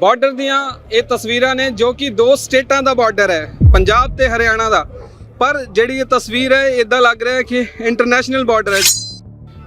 Border ਦੀਆਂ ਇਹ ਤਸਵੀਰਾਂ ਨੇ ਜੋ ਕਿ ਦੋ ਸਟੇਟਾਂ ਦਾ ਬਾਰਡਰ ਹੈ ਪੰਜਾਬ ਤੇ ਹਰਿਆਣਾ ਦਾ। ਪਰ ਜਿਹੜੀ ਇਹ ਤਸਵੀਰ ਹੈ ਇਦਾਂ ਲੱਗ ਰਿਹਾ ਹੈ ਕਿ ਇੰਟਰਨੈਸ਼ਨਲ ਬਾਰਡਰ ਹੈ।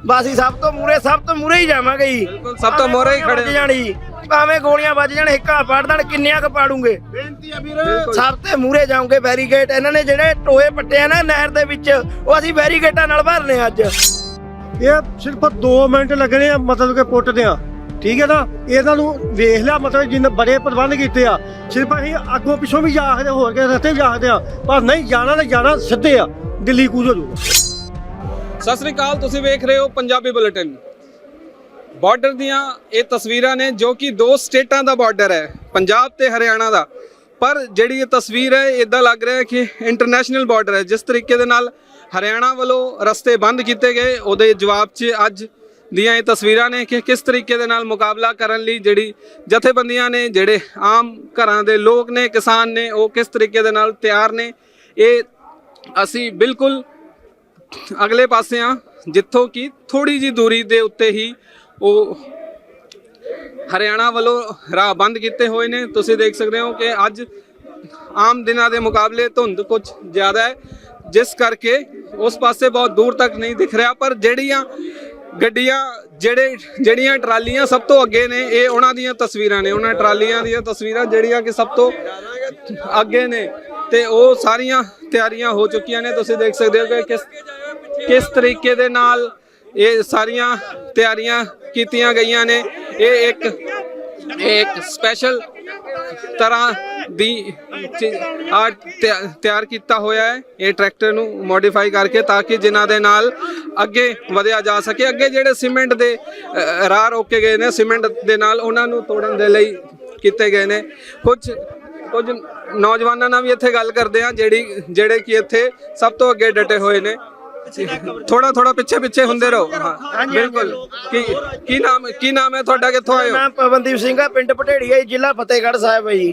ਬਸ ਸਭ ਤੋਂ ਮੂਰੇ ਸਭ ਤੋਂ ਮੂਰੇ ਹੀ ਜਾਵਾਂਗੇ ਜੀ। ਬਿਲਕੁਲ ਸਭ ਤੋਂ ਮੋਹਰੇ ਹੀ ਖੜੇ ਜਾਣੀ ਭਾਵੇਂ ਗੋਲੀਆਂ ਵੱਜ ਜਾਣ ਹਿੱਕਾ ਪਾੜ ਦੇਣ ਕਿੰਨਿਆਂ ਕ ਪਾੜੂਗੇ। ਬੇਨਤੀ ਆ ਵੀਰ। ਸਭ ਤੇ ਮੂਰੇ ਜਾਓਗੇ ਬੈਰੀਗੇਟ ਇਹਨਾਂ ਨੇ ਜਿਹੜੇ ਟੋਏ ਪੱਟੇ ਆ ਨਾ ਨਹਿਰ ਦੇ ਵਿੱਚ ਉਹ ਅਸੀਂ ਬੈਰੀਗੇਟਾਂ ਨਾਲ ਭਰਨੇ ਅੱਜ। ਇਹ ਸਿਰਫ 2 ਮਿੰਟ ਲੱਗਣੇ ਆ ਮਤਲਬ ਕਿ ਪੁੱਟਦੇ ਆ ਠੀਕ ਹੈ ਨਾ? ਇਹਨਾਂ ਨੂੰ ਵੇਖ ਲਿਆ, ਮਤਲਬ ਜਿੰਨੇ ਬੜੇ ਪ੍ਰਬੰਧ ਕੀਤੇ ਆ। ਸਿਰਫ ਅਸੀਂ ਅੱਗੋਂ ਪਿੱਛੋਂ ਵੀ ਜਾ ਸਕਦੇ ਹੋਰ ਕੇ ਰਸਤੇ ਵੀ ਜਾ ਸਕਦੇ ਆ। ਪਰ ਨਹੀਂ, ਜਾਣਾ ਤਾਂ ਜਾਣਾ ਸਿੱਧੇ ਆ, ਦਿੱਲੀ ਕੂਚ ਹੋ ਸਤਿ ਸ੍ਰੀ ਅਕਾਲ, ਤੁਸੀਂ ਵੇਖ ਰਹੇ ਹੋ ਪੰਜਾਬੀ ਬੁਲੇਟਿਨ। ਬਾਰਡਰ ਦੀਆਂ ਇਹ ਤਸਵੀਰਾਂ ਨੇ ਜੋ ਕਿ ਦੋ ਸਟੇਟਾਂ ਦਾ ਬਾਰਡਰ ਹੈ, ਪੰਜਾਬ ਤੇ ਹਰਿਆਣਾ ਦਾ। ਪਰ ਜਿਹੜੀ ਇਹ ਤਸਵੀਰ ਹੈ ਇਦਾਂ ਲੱਗ ਰਿਹਾ ਹੈ ਕਿ ਇੰਟਰਨੈਸ਼ਨਲ ਬਾਰਡਰ ਹੈ। ਜਿਸ ਤਰੀਕੇ ਦੇ ਨਾਲ ਹਰਿਆਣਾ ਵੱਲੋਂ ਰਸਤੇ ਬੰਦ ਕੀਤੇ ਗਏ, ਉਹਦੇ ਜਵਾਬ 'ਚ ਅੱਜ ਦੀਆਂ ਇਹ ਤਸਵੀਰਾਂ ਨੇ ਕਿ ਕਿਸ ਤਰੀਕੇ ਦੇ ਨਾਲ ਮੁਕਾਬਲਾ ਕਰਨ ਲਈ ਜਿਹੜੀ ਜਥੇਬੰਦੀਆਂ ਨੇ, ਜਿਹੜੇ ਆਮ ਘਰਾਂ ਦੇ ਲੋਕ ਨੇ, ਕਿਸਾਨ ਨੇ, ਉਹ ਕਿਸ ਤਰੀਕੇ ਦੇ ਨਾਲ ਤਿਆਰ ਨੇ, ਇਹ ਅਸੀਂ ਬਿਲਕੁਲ ਅਗਲੇ ਪਾਸੇ ਆ ਜਿੱਥੋਂ ਕਿ ਥੋੜੀ ਜੀ ਦੂਰੀ ਦੇ ਉੱਤੇ ਹੀ ਉਹ ਹਰਿਆਣਾ ਵੱਲੋਂ ਰਾਹ ਬੰਦ ਕੀਤੇ ਹੋਏ ਨੇ। ਤੁਸੀਂ ਦੇਖ ਸਕਦੇ ਹੋ ਕਿ ਅੱਜ ਆਮ ਦਿਨਾਂ ਦੇ ਮੁਕਾਬਲੇ ਧੁੰਦ ਕੁਝ ਜ਼ਿਆਦਾ ਹੈ, ਜਿਸ ਕਰਕੇ ਉਸ ਪਾਸੇ ਬਹੁਤ ਦੂਰ ਤੱਕ ਨਹੀਂ ਦਿਖ ਰਿਹਾ, ਪਰ ਜਿਹੜੀਆਂ ਗੱਡੀਆਂ ਜਿਹੜੇ ਜਿਹੜੀਆਂ ਟਰਾਲੀਆਂ ਸਭ ਤੋਂ ਅੱਗੇ ਨੇ, ਇਹ ਉਹਨਾਂ ਦੀਆਂ ਤਸਵੀਰਾਂ ਨੇ। ਉਹਨਾਂ ਟਰਾਲੀਆਂ ਦੀਆਂ ਤਸਵੀਰਾਂ ਜਿਹੜੀਆਂ ਕਿ ਸਭ ਤੋਂ ਅੱਗੇ ਨੇ ਤੇ ਉਹ ਸਾਰੀਆਂ ਤਿਆਰੀਆਂ ਹੋ ਚੁੱਕੀਆਂ ਨੇ। ਤੁਸੀਂ ਦੇਖ ਸਕਦੇ ਹੋ ਕਿ ਕਿਸ ਕਿਸ ਤਰੀਕੇ ਦੇ ਨਾਲ ਇਹ ਸਾਰੀਆਂ ਤਿਆਰੀਆਂ ਕੀਤੀਆਂ ਗਈਆਂ ਨੇ। ਇਹ ਇੱਕ ਇਹ ਇੱਕ ਸਪੈਸ਼ਲ ਤਰ੍ਹਾਂ ਦੀ ਆ ਤਿਆਰ ਕੀਤਾ ਹੋਇਆ ਹੈ। ਇਹ ਟਰੈਕਟਰ ਨੂੰ ਮੋਡੀਫਾਈ ਕਰਕੇ ਤਾਂ ਕਿ ਜਿਨ੍ਹਾਂ ਦੇ ਨਾਲ ਅੱਗੇ ਵਧਿਆ ਜਾ ਸਕੇ। ਅੱਗੇ ਜਿਹੜੇ ਸੀਮੈਂਟ ਦੇ ਅ, ਰਾਹ ਰੋਕੇ ਗਏ ਨੇ ਸੀਮੈਂਟ ਦੇ ਨਾਲ ਉਹਨਾਂ ਨੂੰ ਤੋੜਨ ਦੇ ਲਈ ਕੀਤੇ ਗਏ ਨੇ। ਕੁਝ ਕੁਝ ਨੌਜਵਾਨਾਂ ਨਾਲ ਵੀ ਇੱਥੇ ਗੱਲ ਕਰਦੇ ਆ ਜਿਹੜੀ ਜਿਹੜੇ ਕਿ ਇੱਥੇ ਸਭ ਤੋਂ ਅੱਗੇ ਡਟੇ ਹੋਏ ਨੇ। ਥੋੜਾ ਥੋੜਾ ਪਿੱਛੇ ਪਿੱਛੇ ਹੁੰਦੇ ਰਹੋ। ਹਾਂ ਬਿਲਕੁਲ। ਕੀ ਕੀ ਨਾਮ ਕੀ ਨਾਮ ਹੈ ਤੁਹਾਡਾ? ਕਿੱਥੋਂ ਆਏ ਹੋ? ਮੈਂ ਪਵਨਦੀਪ ਸਿੰਘ ਆ ਪਿੰਡ ਪਟੇੜੀਆ ਜੀ ਜ਼ਿਲ੍ਹਾ ਫਤਿਹਗੜ੍ਹ ਸਾਹਿਬ ਹੈ ਜੀ।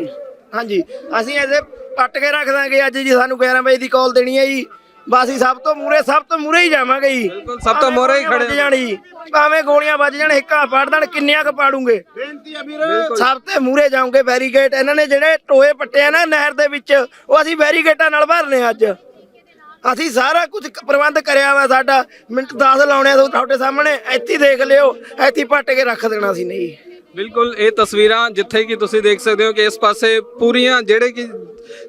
ਹਾਂਜੀ ਅਸੀਂ ਇਹਦੇ ਪੱਟ ਕੇ ਰੱਖ ਦਾਂਗੇ ਅੱਜ ਜੀ ਸਾਨੂੰ 11 ਵਜੇ ਦੀ ਕਾਲ ਦੇਣੀ ਹੈ ਜੀ। ਬਸ ਸਭ ਤੋਂ ਮੂਰੇ ਸਭ ਤੋਂ ਮੂਰੇ ਹੀ ਜਾਵਾਂਗੇ ਜੀ। ਬਿਲਕੁਲ ਸਭ ਤੋਂ ਮੋਹਰੇ ਹੀ ਖੜੇ ਜਾਣੀ ਭਾਵੇਂ ਗੋਲੀਆਂ ਵੱਜ ਜਾਣ ਹਿੱਕਾ ਪਾੜ ਦੇਣ ਕਿੰਨਿਆਂ ਕ ਪਾੜੂਗੇ। ਬੇਨਤੀ ਆ ਵੀਰ। ਸਭ ਤੇ ਮੂਰੇ ਜਾਓਗੇ ਬੈਰੀਗੇਟ ਇਹਨਾਂ ਨੇ ਜਿਹੜੇ ਟੋਏ ਪੱਟੇ ਆ ਨਾ ਨਹਿਰ ਦੇ ਵਿੱਚ ਉਹ ਅਸੀਂ ਬੈਰੀਗੇਟਾਂ ਨਾਲ ਭਰਨੇ ਅੱਜ। ਅਸੀਂ ਸਾਰਾ ਕੁਝ ਪ੍ਰਬੰਧ ਕਰਿਆ ਵਾ ਸਾਡਾ। ਮਿੰਟ 10 ਲਾਉਣੇ ਆ ਤੁਹਾਡੇ ਸਾਹਮਣੇ ਇੱਥੇ ਦੇਖ ਲਿਓ ਇੱਥੇ ਪੱਟ ਕੇ ਰੱਖ ਦੇਣਾ ਸੀ ਨਹੀਂ। ਬਿਲਕੁਲ, ਇਹ ਤਸਵੀਰਾਂ ਜਿੱਥੇ ਕਿ ਤੁਸੀਂ ਦੇਖ ਸਕਦੇ ਹੋ ਕਿ ਇਸ ਪਾਸੇ ਪੂਰੀਆਂ ਜਿਹੜੇ ਕਿ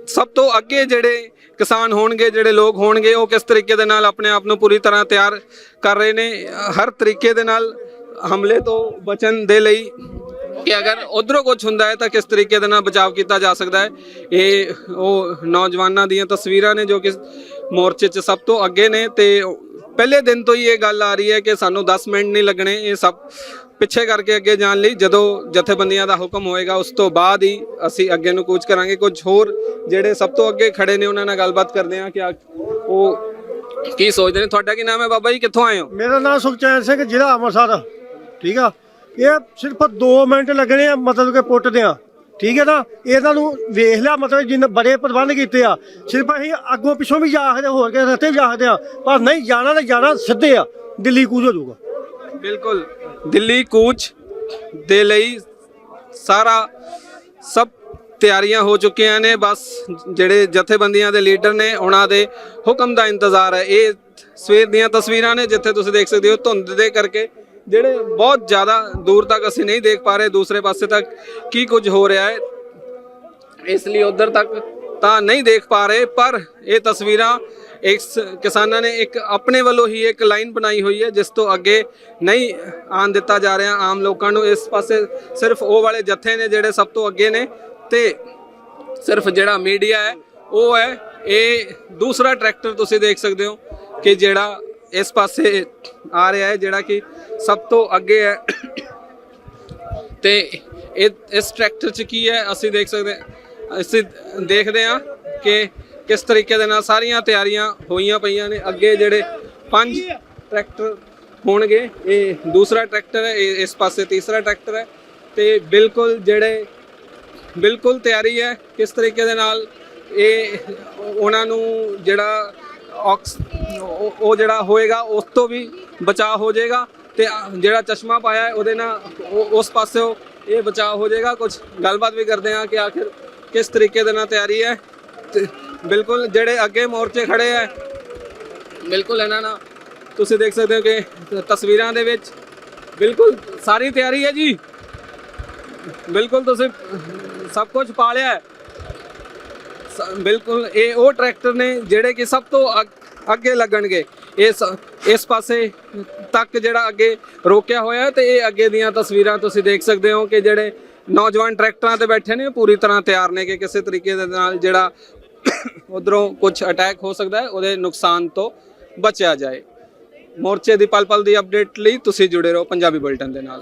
ਸਭ ਤੋਂ ਅੱਗੇ ਜਿਹੜੇ ਕਿਸਾਨ ਹੋਣਗੇ, ਜਿਹੜੇ ਲੋਕ ਹੋਣਗੇ, ਉਹ ਕਿਸ ਤਰੀਕੇ ਦੇ ਨਾਲ ਆਪਣੇ ਆਪ ਨੂੰ ਪੂਰੀ ਤਰ੍ਹਾਂ ਤਿਆਰ ਕਰ ਰਹੇ ਨੇ, ਹਰ ਤਰੀਕੇ ਦੇ ਨਾਲ ਹਮਲੇ ਤੋਂ ਬਚਣ ਦੇ ਲਈ ਕਿ ਅਗਰ ਉਧਰੋਂ ਕੁਝ ਹੁੰਦਾ ਹੈ ਤਾਂ ਕਿਸ ਤਰੀਕੇ ਦੇ ਨਾਲ ਬਚਾਅ ਕੀਤਾ ਜਾ ਸਕਦਾ ਹੈ। ਇਹ ਉਹ ਨੌਜਵਾਨਾਂ ਦੀਆਂ ਤਸਵੀਰਾਂ ਨੇ ਜੋ ਕਿ ਮੋਰਚੇ 'ਚ ਸਭ ਤੋਂ ਅੱਗੇ ਨੇ ਤੇ ਪਹਿਲੇ ਦਿਨ ਤੋਂ ਹੀ ਇਹ ਗੱਲ ਆ ਰਹੀ ਹੈ ਕਿ ਸਾਨੂੰ 10 ਮਿੰਟ ਨਹੀਂ ਲੱਗਣੇ, ਇਹ ਸਭ ਪਿੱਛੇ ਕਰਕੇ ਅੱਗੇ ਜਾਣ ਲਈ ਜਦੋਂ ਜਥੇਬੰਦੀਆਂ ਦਾ ਹੁਕਮ ਹੋਏਗਾ ਉਸ ਤੋਂ ਬਾਅਦ ਹੀ ਅਸੀਂ ਅੱਗੇ ਨੂੰ ਕੂਚ ਕਰਾਂਗੇ। ਕੁਝ ਹੋਰ ਜਿਹੜੇ ਸਭ ਤੋਂ ਅੱਗੇ ਖੜੇ ਨੇ ਉਹਨਾਂ ਨਾਲ ਗੱਲਬਾਤ ਕਰਦੇ ਹਾਂ ਕਿ ਉਹ ਕੀ ਸੋਚਦੇ ਨੇ। ਤੁਹਾਡਾ ਕੀ ਨਾਮ ਹੈ ਬਾਬਾ ਜੀ? ਕਿੱਥੋਂ ਆਏ ਹੋ? ਮੇਰਾ ਨਾਮ ਸੁਖਚੈਨ ਸਿੰਘ ਜ਼ਿਲ੍ਹਾ ਅੰਮ੍ਰਿਤਸਰ। ਠੀਕ ਆ? ਇਹ ਸਿਰਫ 2 ਮਿੰਟ ਲੱਗਣੇ ਆ ਮਤਲਬ ਕਿ ਪੁੱਟਦੇ ਆ। ਠੀਕ ਹੈ ਨਾ? ਇਹਨਾਂ ਨੂੰ ਵੇਖ ਲਿਆ ਮਤਲਬ ਜਿੰਨੇ ਬੜੇ ਪ੍ਰਬੰਧ ਕੀਤੇ ਆ। ਸਿਰਫ ਅਸੀਂ ਅੱਗੋਂ ਪਿੱਛੋਂ ਵੀ ਜਾ ਸਕਦੇ ਹੋਰ ਕੇ ਰਸਤੇ ਵੀ ਜਾ ਸਕਦੇ ਆ ਪਰ ਨਹੀਂ ਜਾਣਾ ਤਾਂ ਜਾਣਾ ਸਿੱਧੇ ਆ। ਦਿੱਲੀ ਕੂਚ ਹੋ ਜਾਊਗਾ। ਬਿਲਕੁਲ। ਦਿੱਲੀ ਕੂਚ ਦੇ ਲਈ ਸਾਰਾ ਸਭ ਤਿਆਰੀਆਂ ਹੋ ਚੁੱਕੀਆਂ ਨੇ। ਬਸ ਜਿਹੜੇ ਜਥੇਬੰਦੀਆਂ ਦੇ ਲੀਡਰ ਨੇ, ਉਹਨਾਂ ਦੇ ਹੁਕਮ ਦਾ ਇੰਤਜ਼ਾਰ ਹੈ। ਇਹ ਸਵੇਰ ਦੀਆਂ ਤਸਵੀਰਾਂ ਨੇ, ਜਿੱਥੇ ਤੁਸੀਂ ਦੇਖ ਸਕਦੇ ਹੋ ਧੁੰਦ ਦੇ ਕਰਕੇ, ਜਿਹੜੇ ਬਹੁਤ ਜ਼ਿਆਦਾ ਦੂਰ ਤੱਕ ਅਸੀਂ ਨਹੀਂ ਦੇਖ ਪਾ ਰਹੇ, ਦੂਸਰੇ ਪਾਸੇ ਤੱਕ ਕੀ ਕੁਝ ਹੋ ਰਿਹਾ ਹੈ। ਇਸ ਲਈ ਉਧਰ ਤੱਕ ਤਾਂ ਨਹੀਂ ਦੇਖ ਪਾ ਰਹੇ, ਪਰ ਇਹ ਤਸਵੀਰਾਂ ਇਸ ਕਿਸਾਨਾਂ ਨੇ ਇੱਕ ਆਪਣੇ ਵੱਲੋਂ ਹੀ ਇੱਕ ਲਾਈਨ ਬਣਾਈ ਹੋਈ ਹੈ, ਜਿਸ ਤੋਂ ਅੱਗੇ ਨਹੀਂ ਆਣ ਦਿੱਤਾ ਜਾ ਰਿਹਾ ਆਮ ਲੋਕਾਂ ਨੂੰ। ਇਸ ਪਾਸੇ ਸਿਰਫ ਉਹ ਵਾਲੇ ਜੱਥੇ ਨੇ ਜਿਹੜੇ ਸਭ ਤੋਂ ਅੱਗੇ ਨੇ ਤੇ ਸਿਰਫ ਜਿਹੜਾ ਮੀਡੀਆ ਹੈ, ਉਹ ਹੈ। ਇਹ ਦੂਸਰਾ ਟਰੈਕਟਰ ਤੁਸੀਂ ਦੇਖ ਸਕਦੇ ਹੋ ਕਿ ਜਿਹੜਾ ਇਸ ਪਾਸੇ ਆ ਰਿਹਾ ਹੈ, ਜਿਹੜਾ ਕਿ ਸਭ ਤੋਂ ਅੱਗੇ ਹੈ। ਤੇ ਇਹ, ਇਸ ਟਰੈਕਟਰ 'ਚ ਕੀ ਹੈ, ਅਸੀਂ ਦੇਖ ਸਕਦੇ, ਅਸੀਂ ਦੇਖਦੇ ਹਾਂ ਕਿ ਕਿਸ ਤਰੀਕੇ ਦੇ ਨਾਲ ਸਾਰੀਆਂ ਤਿਆਰੀਆਂ ਹੋਈਆਂ ਪਈਆਂ ਨੇ? ਅੱਗੇ ਜਿਹੜੇ ਪੰਜ ਟਰੈਕਟਰ ਹੋਣਗੇ, ਇਹ ਦੂਸਰਾ ਟਰੈਕਟਰ ਹੈ, ਇਹ ਇਸ ਪਾਸੇ ਤੀਸਰਾ ਟਰੈਕਟਰ ਹੈ ਤੇ ਬਿਲਕੁਲ ਜਿਹੜੇ, ਬਿਲਕੁਲ ਤਿਆਰੀ ਹੈ, ਕਿਸ ਤਰੀਕੇ ਦੇ ਨਾਲ ਇਹ ਉਹਨਾਂ ਨੂੰ ਜਿਹੜਾ ਆਕਸ ਉਹ ਜਿਹੜਾ ਹੋਏਗਾ, ਉਸ ਤੋਂ ਵੀ ਬਚਾਅ ਹੋ ਜਾਏਗਾ ਤੇ ਜਿਹੜਾ ਚਸ਼ਮਾ ਪਾਇਆ ਹੈ, ਉਹਦੇ ਨਾਲ ਉਹ- ਉਸ ਪਾਸਿਓ ਇਹ ਬਚਾਅ ਹੋ ਜਾਏਗਾ। ਕੁਝ ਗੱਲਬਾਤ ਵੀ ਕਰਦੇ ਹਾਂ ਕਿ ਆਖਿਰ ਕਿਸ ਤਰੀਕੇ ਦੇ ਨਾਲ ਤਿਆਰੀ ਹੈ ਤੇ ਬਿਲਕੁਲ, ਜਿਹੜੇ ਅੱਗੇ ਮੋਰਚੇ ਖੜੇ ਹੈ ਬਿਲਕੁਲ ਇਹਨਾਂ ਨਾਲ। ਤੁਸੀਂ ਦੇਖ ਸਕਦੇ ਹੋ ਕਿ ਤਸਵੀਰਾਂ ਦੇ ਵਿੱਚ ਬਿਲਕੁਲ ਸਾਰੀ ਤਿਆਰੀ ਹੈ ਜੀ। ਬਿਲਕੁਲ ਤੁਸੀਂ ਸਭ ਕੁਝ ਪਾ ਲਿਆ ਬਿਲਕੁਲ, ਇਹ ਉਹ ਟਰੈਕਟਰ ਨੇ ਜਿਹੜੇ ਕਿ ਸਭ ਤੋਂ ਅੱਗੇ ਲੱਗਣਗੇ। ਇਸ ਇਸ ਪਾਸੇ ਤੱਕ ਜਿਹੜਾ ਅੱਗੇ ਰੋਕਿਆ ਹੋਇਆ ਤੇ ਇਹ ਅੱਗੇ ਦੀਆਂ ਤਸਵੀਰਾਂ ਤੁਸੀਂ ਦੇਖ ਸਕਦੇ ਹੋ ਕਿ ਜਿਹੜੇ ਨੌਜਵਾਨ ਟਰੈਕਟਰਾਂ ਤੇ ਬੈਠੇ ਨੇ ਪੂਰੀ ਤਰ੍ਹਾਂ ਤਿਆਰ ਨੇ ਕਿ ਕਿਸੇ ਤਰੀਕੇ ਦੇ ਨਾਲ ਜਿਹੜਾ ਉਧਰੋਂ ਕੁਝ ਅਟੈਕ ਹੋ ਸਕਦਾ ਹੈ, ਉਹਦੇ ਨੁਕਸਾਨ ਤੋਂ ਬਚਿਆ ਜਾਏ। ਮੋਰਚੇ ਦੀ ਪਲ ਪਲ ਦੀ ਅਪਡੇਟ ਲਈ ਤੁਸੀਂ ਜੁੜੇ ਰਹੋ ਪੰਜਾਬੀ ਬੁਲਟਨ ਦੇ ਨਾਲ।